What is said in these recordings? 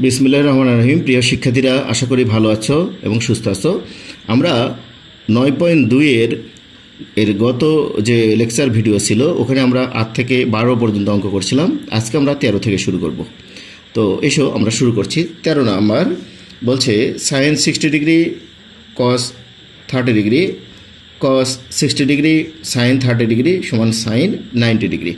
বিসমিল্লাহ রহমান রহিম। প্রিয় শিক্ষার্থীরা, আশা করি ভালো আছো এবং সুস্থ আছো। আমরা নয় পয়েন্ট দুইয়ের এর গত যে লেকচার ভিডিও ছিল, ওখানে আমরা আট থেকে বারো পর্যন্ত অঙ্ক করছিলাম। আজকে আমরা তেরো থেকে শুরু করব। তো এসো, আমরা শুরু করছি। তেরো নাম্বার বলছে sine sixty degree, cos thirty degree, cos sixty degree, sine thirty degree সমান সাইন নাইনটি ডিগ্রি।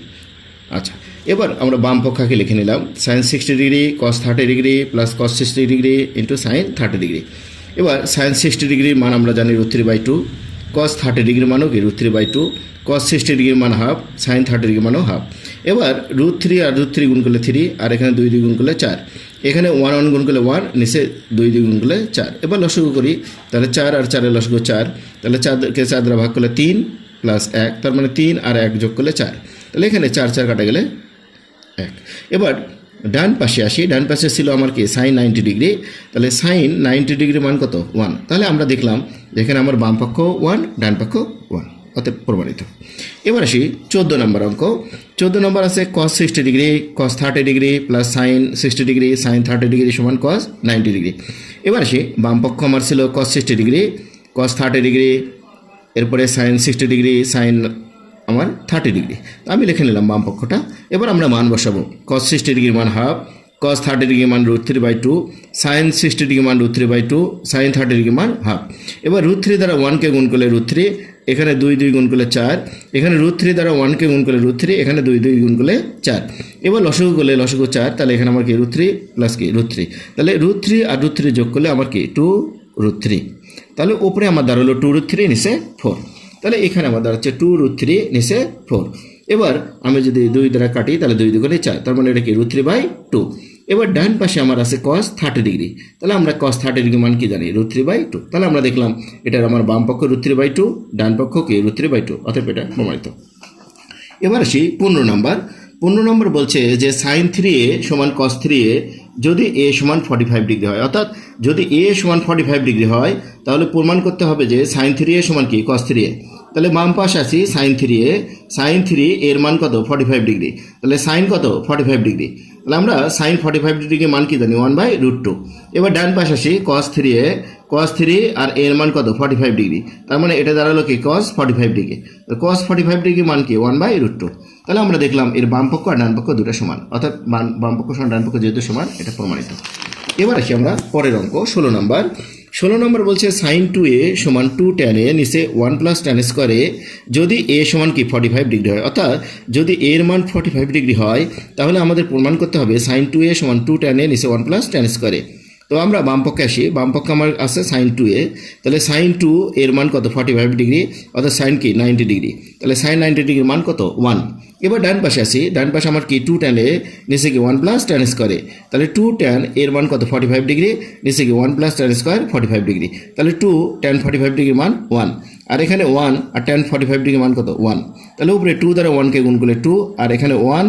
আচ্ছা এবার আমরা বাম পক্ষাকে লিখে নিলাম। Sine sixty degree cos thirty degree plus cos sixty degree into sine thirty degree এবার সাইন সিক্সটি ডিগ্রির মান আমরা জানি root three by two cos thirty ডিগ্রির মানও কি root three by two cos sixty ডিগ্রির মান হাফ সাইন থার্টি ডিগ্রির মানও হাফ এবার রুট থ্রি আর রুট থ্রি গুণ করলে থ্রি আর এখানে দুই দুই গুণ করলে চার। এখানে ওয়ান ওয়ান গুণ করলে ওয়ান নিচে দুই দুই গুণ করলে চার। এবার লসগু করি, তাহলে চার আর চারের লসগু চার। তাহলে চারকে চার দ্বারা ভাগ করলে তিন প্লাস এক, তার মানে তিন আর এক যোগ করলে চার। তাহলে এখানে চার চার কাটা গেলে এক। এবার, ডান পাশে আসি। ডান পাশে ছিল আমার কি? সাইন নাইনটি ডিগ্রি তাহলে সাইন নাইনটি ডিগ্রি মান কত? ওয়ান তাহলে আমরা দেখলাম যেখানে আমার বাম পক্ষ ওয়ান ডান পক্ষ ওয়ান অতএব প্রমাণিত। এবার আসি চোদ্দ নম্বর অঙ্ক। চোদ্দ নম্বর আছে cos sixty degree cos thirty degree plus sine sixty degree sine thirty degree সমান কস নাইনটি ডিগ্রি এবার আসি বাম পক্ষ আমার ছিল cos sixty degree cos thirty degree এরপরে সাইন সিক্সটি ডিগ্রি সাইন আমার থার্টি ডিগ্রি আমি লিখে নিলাম বাম পক্ষটা। এবার আমরা মান বসাবো। কস সিক্সটি ডিগ্রি মান হাফ কস থার্টি ডিগ্রি মান root three by two sine sixty degree মান root three by two sine thirty degree মান হাফ এবার রুট থ্রি দ্বারা ওয়ানকে গুণ করলে রুট থ্রি এখানে দুই দুই গুণ করলে চার, এখানে রুট থ্রি দ্বারা ওয়ানকে গুণ করলে রুট থ্রি এখানে দুই দুই গুণ করলে চার। এবার লসগু করলে লসগু চার, তাহলে এখানে আমার কি রুট থ্রি প্লাস কি? রুট থ্রি তাহলে রুট থ্রি আর রুট থ্রি যোগ করলে আমার কি? টু রুট থ্রি তাহলে ওপরে আমার দাঁড়াল টু রুট থ্রি নিচে ফোর তাহলে এখানে আমার দাঁড়াচ্ছে টু রুট থ্রি নিচে ফোর এবার আমি যদি দুই দ্বারা কাটি, তাহলে দুই দুগুণে চার। তার মানে এটা কি রুট থ্রি বাই টু এবার ডান পাশে আমার আছে কস থার্টি ডিগ্রি তাহলে আমরা কস থার্টি ডিগ্রি মান কি জানি? রুট থ্রি বাই টু তাহলে আমরা দেখলাম এটার আমার বাম পক্ষ রুট থ্রি বাই টু ডান পক্ষ কি রুট থ্রি বাই টু অতএব এটা প্রমাণিত। এবার আসি পনেরো নম্বর। পনেরো নম্বর বলছে যে সাইন থ্রি এ সমান কস থ্রি এ যদি এ সমান ফর্টি ফাইভ ডিগ্রি হয়। অর্থাৎ যদি এ সমান ফর্টি ফাইভ ডিগ্রি হয়, তাহলে প্রমাণ করতে হবে যে সাইন থ্রি এ সমান কি? কস থ্রি এ তাহলে বাম পাশ আসি sine three A. Sine three এর মান কত? ফর্টি ফাইভ ডিগ্রি তাহলে সাইন কত? ফর্টি ফাইভ ডিগ্রি তাহলে আমরা সাইন ফর্টি ফাইভ ডিগ্রি মান কি জানি? ওয়ান বাই রুট টু এবার ডান পাশ আসি কস থ্রি এ। কস থ্রি আর এর মান কত? ফর্টি ফাইভ ডিগ্রি তার মানে এটা দাঁড়াল কি? Cos forty five degree cos forty five degree মান কি? ওয়ান বাই রুট টু তাহলে আমরা দেখলাম এর বাম পক্ষ আর ডান পক্ষ দুটো সমান। অর্থাৎ বাম বাম পক্ষ সমান, ডান পক্ষ যেহেতু সমান, এটা প্রমাণিত। এবার আসি আমরা পরের অঙ্ক, ষোলো নম্বর ষোলো নম্বর বলছে সাইন টু এ সমান টু ট্যান নিচে ওয়ান প্লাস ট্যান স্কোয়ারে যদি এ সমান কি ফর্টি ফাইভ ডিগ্রি হয়। অর্থাৎ যদি এর মান ফর্টি ফাইভ ডিগ্রি হয়, তাহলে আমাদের প্রমাণ করতে হবে সাইন টু এ সমান টু ট্যান নিচে ওয়ান প্লাস ট্যান স্কোয়ারে তো আমরা বামপক্ষে আসি। বাম পক্ষে আমার আছে সাইন টু এ তাহলে সাইন টু এর মান কত? ফর্টি ফাইভ ডিগ্রি অর্থাৎ সাইন কি? নাইনটি ডিগ্রি তাহলে সাইন নাইনটি ডিগ্রির মান কত? ওয়ান এবার ডান পাশে আসি। ডান পাশে আমার কি? টু ট্যান এ নিচে কি? ওয়ান প্লাস ট্যান স্কোয়ারে তাহলে টু ট্যান এর মান কত? ফর্টি ফাইভ ডিগ্রি নিচে কি? One plus tan square forty five degree তাহলে টু ট্যান ফর্টি ফাইভ ডিগ্রির মান ওয়ান আর এখানে ওয়ান আর ট্যান ফর্টি ফাইভ ডিগ্রির মান কত? ওয়ান তাহলে উপরে টু দ্বারা ওয়ানকে গুণ করলে টু আর এখানে ওয়ান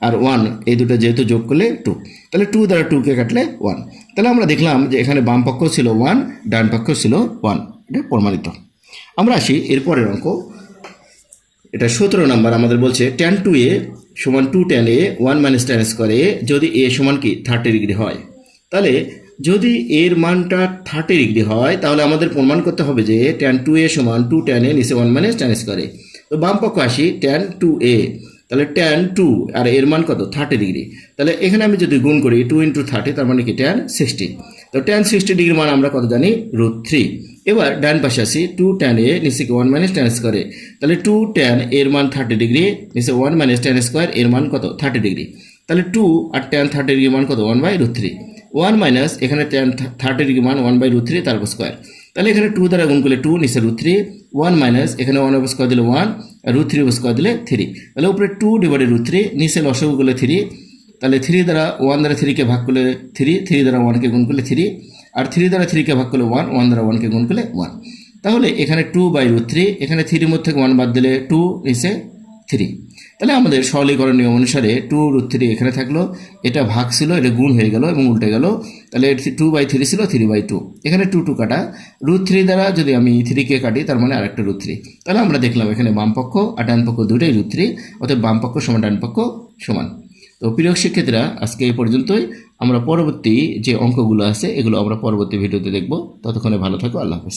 আর ওয়ান এই দুটো যেহেতু যোগ করলে টু তাহলে টু দ্বারা টুকে কাটলে ওয়ান তাহলে আমরা দেখলাম যে এখানে বাম পক্ষ ছিল ওয়ান ডান পক্ষ ছিল ওয়ান এটা প্রমাণিত। আমরা আসি এরপরের অঙ্ক। এটা সতেরো নাম্বার, আমাদের বলছে টেন টু এ সমান two tan A one minus tan square A যদি এ সমান কি থার্টি ডিগ্রি হয়। তাহলে যদি এর মানটা থার্টি ডিগ্রি হয়, তাহলে আমাদের প্রমাণ করতে হবে যে টেন টু এ সমান টু টেন এ নিচে one minus tan square A. তো বাম পক্ষ আসি টেন টু এ। তাহলে টেন টু আর এর মান কত? থার্টি ডিগ্রি তাহলে এখানে আমি যদি গুণ করি টু ইন্টু থার্টি তার মানে কি? টেন সিক্সটি তো টেন সিক্সটি ডিগ্রি মান আমরা কত জানি? রুট থ্রি এবার ডান পাশে আসি টু টেন এ নিচে ওয়ান মাইনাস টেন স্কোয়ারে তাহলে টু টেন এর মান থার্টি ডিগ্রি নিচে ওয়ান মাইনাস টেন স্কোয়ার এর মান কত? থার্টি ডিগ্রি তাহলে টু আর টেন থার্টি ডিগ্রি মান কত? One by root three one minus এখানে টেন থার্টি ডিগ্রি মান ওয়ান বাই রুট থ্রি তারপর স্কোয়ার তাহলে এখানে টু দ্বারা গুণ করলে টু নিচে রুট থ্রি ওয়ান মাইনাস এখানে ওয়ান স্কোয়ার দিলে ওয়ান রুট থ্রি স্কোয়ার দিলে থ্রি তাহলে উপরে টু ডিভাইডেড রুট থ্রি নিচে লসগু করলে থ্রি তাহলে থ্রি দ্বারা ওয়ান দ্বারা থ্রিকে ভাগ করলে থ্রি থ্রি দ্বারা ওয়ানকে গুণ করলে থ্রি আর থ্রি দ্বারা থ্রিকে ভাগ করলে ওয়ান ওয়ান দ্বারা ওয়ানকে গুণ করলে ওয়ান তাহলে এখানে টু বাই রুট থ্রি এখানে থ্রির মধ্যে ওয়ান বাদ দিলে টু নিচে থ্রি তাহলে আমাদের সরলীকরণ নিয়ম অনুসারে টু রুট থ্রি এখানে থাকল, এটা ভাগ ছিল, এটা গুণ হয়ে গেল এবং উল্টে গেল, তাহলে টু বাই থ্রি ছিল থ্রি বাই টু এখানে টু টু কাটা। রুট থ্রি দ্বারা যদি আমি থ্রিকে কাটি, তার মানে আরেকটা রুট থ্রি তাহলে আমরা দেখলাম এখানে বামপক্ষ আর ডান পক্ষ দুটোই রুট থ্রি অর্থাৎ বামপক্ষ সমান ডান পক্ষ সমান। তো প্রিয় শিক্ষার্থীরা, আজকে এই পর্যন্তই। আমরা পরবর্তী যে অঙ্কগুলো আছে, এগুলো আমরা পরবর্তী ভিডিওতে দেখব। ততক্ষণে ভালো থাকো, আল্লাহ হাফেজ।